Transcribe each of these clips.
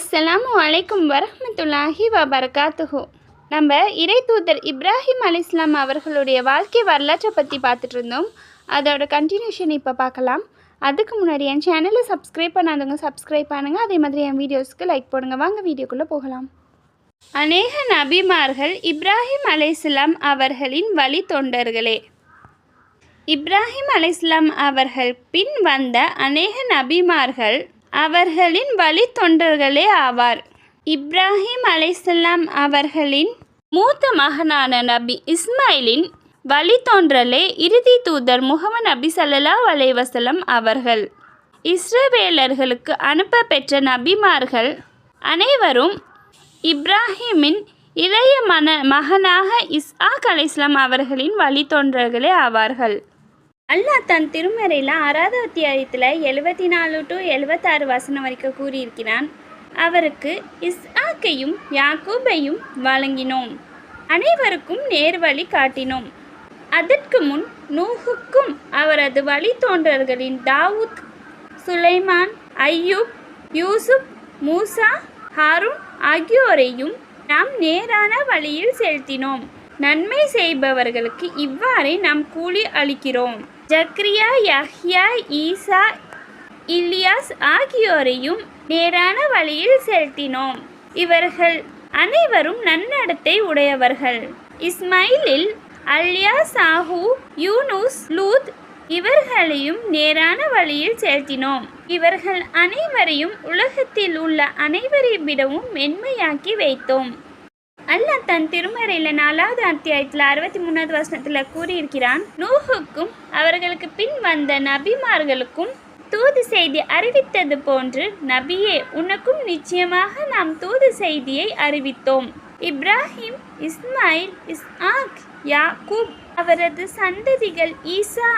அஸ்ஸலாமு அலைக்கும் வரமத்துல்லாஹி வபரகாத்துஹு. நம்ம இறை தூதர் இப்ராஹிம் அலி இஸ்லாம் அவர்களுடைய வாழ்க்கை வரலாற்றை பற்றி பார்த்துட்டு இருந்தோம். அதோட கண்டினியூஷன் இப்போ பார்க்கலாம். அதுக்கு முன்னாடி என் சேனலை சப்ஸ்கிரைப் பண்ணாதவங்க சப்ஸ்கிரைப் பண்ணுங்கள் அதே மாதிரி என் வீடியோஸ்க்கு லைக் போடுங்க. வாங்க வீடியோக்குள்ளே போகலாம். அநேக நபிமார்கள் இப்ராஹிம் அலைஹிஸ்ஸலாம் அவர்களின் வழி தொண்டர்களே இப்ராஹிம் அலைஹிஸ்ஸலாம் அவர்கள் பின் வந்த அநேக நபிமார்கள் அவர்களின் வழி தொண்டர்களே ஆவார். இப்ராஹிம் அலைசல்லாம் அவர்களின் மூத்த மகனான நபி இஸ்மாயிலின் வழித்தோன்றலே இறுதி தூதர் முகமது நபி சல்லா அலைஹி அவர்கள். இஸ்ரவேலர்களுக்கு அனுப்ப பெற்ற நபிமார்கள் அனைவரும் இப்ராஹிமின் இளைய மன மகனாக இஸ்ஆக் அலைஹிஸ்ஸலாம் அவர்களின் வழித்தோன்றர்களே ஆவார்கள். அல்லாஹ் தன் திருமறையில் ஆறாவது அத்தியாயத்தில் எழுபத்தி நாலு டு எழுபத்தாறு வசனம் வரைக்கும் கூறியிருக்கிறான். அவருக்கு இஸ்ஆக்கையும் யாக்கூபையும் வழங்கினோம். அனைவருக்கும் நேர்வழி காட்டினோம். அதற்கு முன் நூஹுக்கும் அவரது வழித்தோன்றர்களின் தாவூத் சுலைமான் ஐயூப் யூசுப் மூசா ஹாரூன் ஆகியோரையும் நாம் நேரான வழியில் செலுத்தினோம். நன்மை செய்பவர்களுக்கு இவ்வாறே நாம் கூலி அளிக்கிறோம். ஜக்ரியா யஹ்யா ஈசா இலியாஸ் ஆகியோரையும் நேரான வழியில் செலுத்தினோம். இவர்கள் அனைவரும் நன்னடத்தை உடையவர்கள். இஸ்மாயிலில் அல்யா சாஹு யூனுஸ் லூத் இவர்களையும் நேரான வழியில் செலுத்தினோம். இவர்கள் அனைவரையும் உலகத்தில் உள்ள அனைவரை விடவும் மென்மையாக்கி வைத்தோம். அல்லாஹ் தன் திருமறையில் நாலாவது அத்தியாயத்தில் அறுபத்தி மூணாவது வசனத்தில் கூறியிருக்கிறான் நூஹுக்கும் அவர்களுக்கு பின் வந்த நபிமார்களுக்கும் தூது செய்தி அறிவித்தது போன்று நபியே உனக்கும் நிச்சயமாக நாம் தூது செய்தியை அறிவித்தோம். இப்ராஹிம் இஸ்மாயில் இஸ்ஆக் யாக்கூப் அவரது சந்ததிகள் ஈசா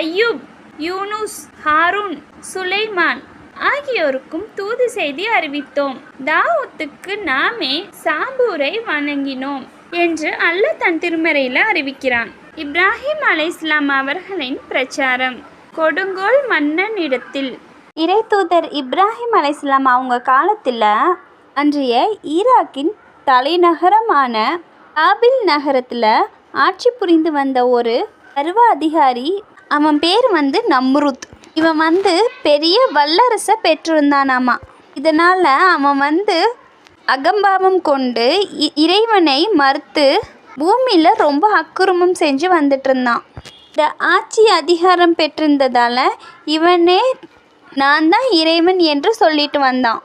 ஐயூப் யூனுஸ் ஹாரூன் சுலைமான் ஆகியோருக்கும் தூது செய்தி அறிவித்தோம். தாவூத்துக்கு நாமே சாம்பூரை வணங்கினோம் என்று அல்ல தன் திருமறையில் அறிவிக்கிறான். இப்ராஹிம் அலைஹிஸ்ஸலாம் அவர்களின் பிரச்சாரம். கொடுங்கோல் மன்னனிடத்தில் இறை தூதர் இப்ராஹிம் அலைஹிஸ்ஸலாம் அவங்க காலத்தில் அன்றைய ஈராக்கின் தலைநகரமான ஆபில் நகரத்தில் ஆட்சி புரிந்து வந்த ஒரு பருவ அதிகாரி அவன் பேர் வந்து நம்ருத். இவன் வந்து பெரிய வல்லரசை பெற்றிருந்தானாமா. இதனால் அவன் வந்து அகம்பாவம் கொண்டு இ- இறைவனை மறுத்து பூமியில் ரொம்ப அக்குருமம் செஞ்சு வந்துட்டு இருந்தான் இந்த ஆட்சி அதிகாரம் பெற்றிருந்ததால் இவனே நான் தான் இறைவன் என்று சொல்லிட்டு வந்தான்.